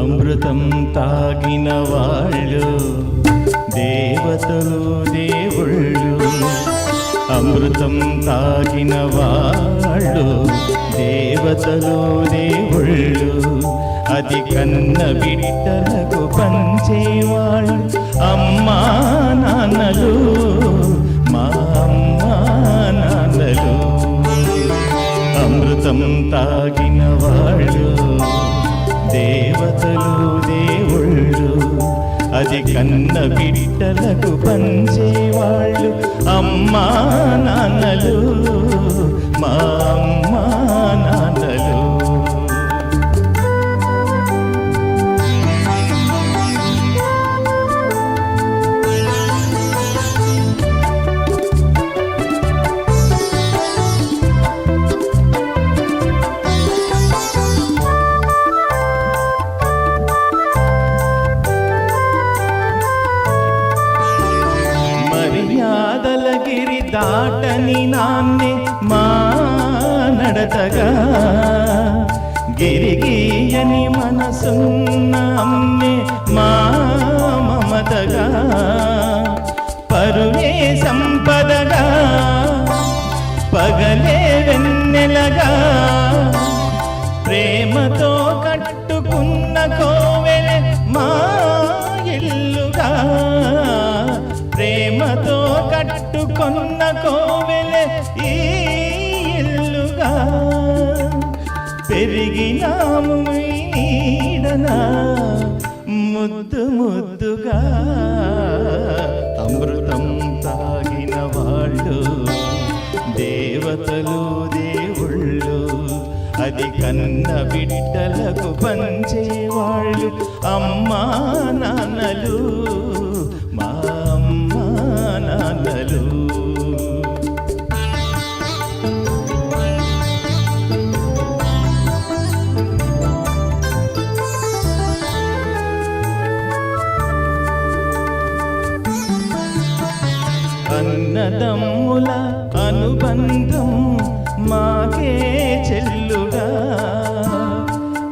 అమృతం తాగిన వాళ్ళు దేవతలు దేవుడు అమృతం తాగిన వాళ్ళు దేవతలు దేవుళ్ళు అది కన్న బిడ్డలకు పంచేవాళ్ళు. అమ్మా నాన్నలు మా అమ్మా నాన్నలు. అమృతం తాగిన వాళ్ళు దేవతలు దేవుళ్ళు అది కన్న బిడ్డలకు పంచే మర్యాదల గిరి దాటని నాన్నే మా నడతగా. గిరిగీయని మనసున్న అమ్మే మా మమతగా. పరువే సంపదగా పగలే వెన్నెలగా. ప్రేమతో కట్టుకున్న కో ప్రేమతో కట్టుకున్న కోవెలే ఈ ఇల్లుగా పెరిగినాము నీడనా ముద్దు ముద్దుగా. అమృతం తాగిన వాళ్ళు దేవతలు దేవుళ్ళు అది కన్న బిడ్డలకు పంచేవాళ్ళు అమ్మా నాన్నలు. అన్నదమ్ముల అనుబంధం మాకే చెల్లుగా.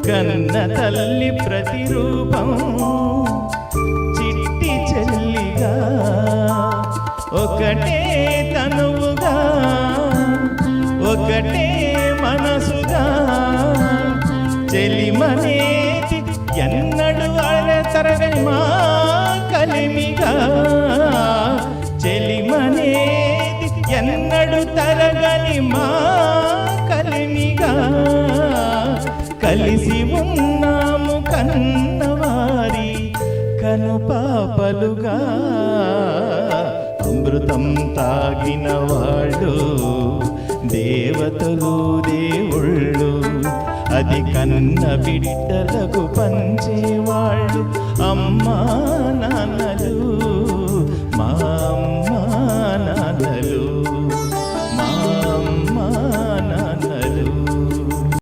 కన్న తల్లి ప్రతిరూపం చిట్టి చెల్లిగా. ఒకటే తనువుగా ఒకటే మనసుగా. చెలిమనేది ఎన్నడు తరగని మా కలిమిగా. ఎన్నడు తరగని మా కలిమిగా కలిసి ఉన్నాము కన్నవారి కనుపాపలుగా. అమృతం తాగిన వాళ్ళు దేవతలు దేవుళ్ళు అది కన్న బిడ్డలకు పంచేవాళ్ళు అమ్మా నాన్నలు.